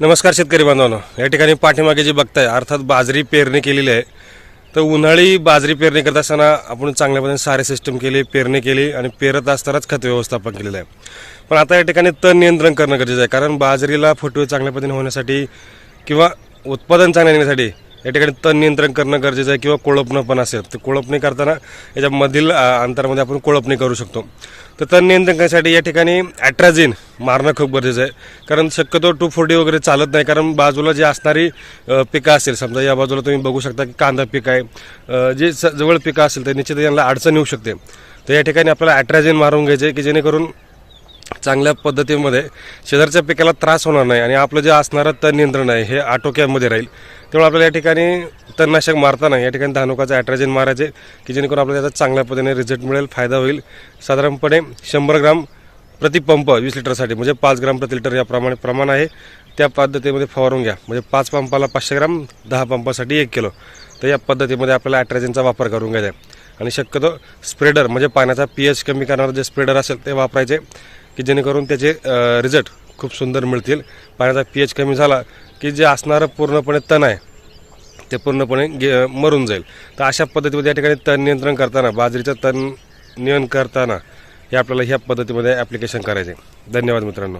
नमस्कार शेतकरी बांधवांनो. या ठिकाणी पाठीमागे जे बघताय अर्थात बाजरी पेरणी केलेली आहे. तर उन्हाळी बाजरी पेरणी करत असताना आपण चांगल्या पद्धतीने सारे सिस्टम केली पेरणी केली आणि पेरत असतानाच खत व्यवस्थापन केलेलं आहे. पण आता या ठिकाणी तण नियंत्रण करणं गरजेचं आहे. कारण बाजरीला फुटवे चांगल्या पद्धतीने होण्यासाठी किंवा उत्पादन चांगलं येण्यासाठी या ठिकाणी तण नियंत्रण करणं गरजेचं आहे किंवा कोळपणं पण असेल. तर कोळपणी करताना याच्यामधील अंतरामध्ये आपण कोळपणी करू शकतो. तर तण नियंत्रण करण्यासाठी या ठिकाणी ॲट्राझिन मारणं खूप गरजेचं आहे. कारण शक्यतो टू फोर्टी वगैरे चालत नाही. कारण बाजूला जी असणारी पिकं असेल समजा या बाजूला तुम्ही बघू शकता की कांदा पीक आहे. जे जवळ पिकं असेल तर निश्चित यांना अडचण येऊ शकते. तर या ठिकाणी आपल्याला ॲट्राझिन मारून घ्यायचे की जेणेकरून चांगल्या पद्धतीमध्ये शेजारच्या पिकाला त्रास होणार नाही आणि आपलं जे असणारं तण नियंत्रण आहे हे आटोक्यामध्ये राहील. त्यामुळे आपल्याला या ठिकाणी तणनाशक मारताना या ठिकाणी धानुकाचं ॲट्राजेन मारायचे की जेणेकरून आपल्याला त्याचा चांगल्या पद्धतीने रिझल्ट मिळेल फायदा होईल. साधारणपणे शंभर ग्राम प्रतिपंप वीस लिटरसाठी म्हणजे पाच ग्राम प्रति लिटर याप्रमाणे प्रमाण आहे. त्या पद्धतीमध्ये फवारून घ्या. म्हणजे पाच पंपाला पाचशे ग्राम दहा पंपासाठी एक किलो. तर या पद्धतीमध्ये आपल्याला ॲट्राजेनचा वापर करून घ्यायचा आहे. आणि शक्यतो स्प्रेडर म्हणजे पाण्याचा पी एच कमी करणारं जे स्प्रेडर असेल ते वापरायचे. की जेणेकरून त्याचे रिझल्ट खूप सुंदर मिळतील. पाण्याचा पी एच कमी झाला की जे असणारं पूर्णपणे तण आहे ते पूर्णपणे गे मरून जाईल. तर अशा पद्धतीमध्ये या ठिकाणी तण नियंत्रण करताना बाजरीचं तण नियंत्रण करताना हे आपल्याला ह्या पद्धतीमध्ये ॲप्लिकेशन करायचे. धन्यवाद मित्रांनो.